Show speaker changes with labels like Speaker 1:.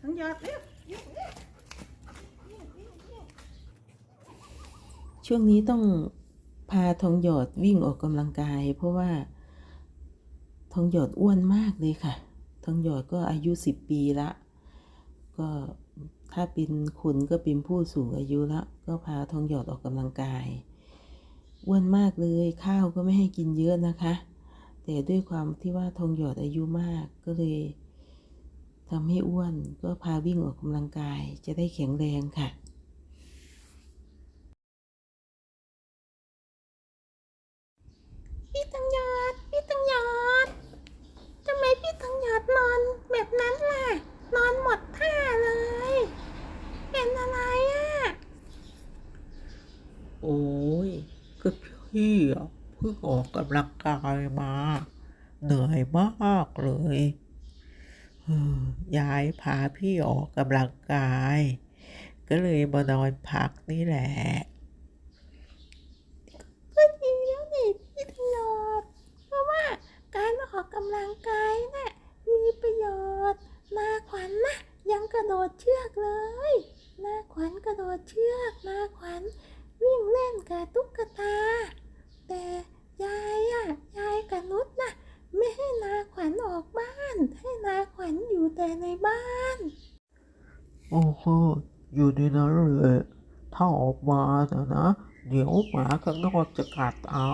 Speaker 1: ทั้งยอดเร็ว
Speaker 2: ช่วงนี้ต้องพาทองหยอดวิ่งออกกำลังกาย เพราะว่า ทองหยอดอ้วนมากเลยค่ะ ทองหยอดก็อายุสิบปีละ ก็ถ้าเป็นคุณก็เป็นผู้สูงอายุละ ก็พาทองหยอดออกกำลังกายอ้วนมากเลยข้าวก็ไม่ให้กินเยอะนะคะ แต่ด้วยความที่ว่าทองหยอดอายุมากก็เลย ทำให้อ้วนก็พาวิ่งออกกำลังกายจะได้แข็งแรงค่ะ
Speaker 1: พี่ตังยอด พี่ตังยอด ทำไมพี่ตังยอดนอนแบบนั้นล่ะ นอนหมดท่าเลย เป็นอะไรอะ
Speaker 3: โอ้ยก็พี่อะเพิ่งออกกำลังกายมา เหนื่อยมากเลยเออ ยายพาพี่ออกกำลังกาย ก็เลยมานอนพักนี่แหละ
Speaker 1: ก็ดีแล้วนี่พี่ตังยอดเพราะว่าการออกกำลังกายน่ะมีประโยชน์นาขวัญนะยังกระโดดเชือกเลยนาขวัญกระโดดเชือกนาขวัญวิ่งเล่นกับตุ๊กตา แต่ยายอะยายกับนุชนะไม่ให้นาขวัญออกบ้าน ให้นาขวัญ อยู่แต่ในบ้าน
Speaker 3: โอ้โหอยู่ในนั้นเลยถ้าออกมานะนะ เดี๋ยวหมาข้างนอกจะกัดเอา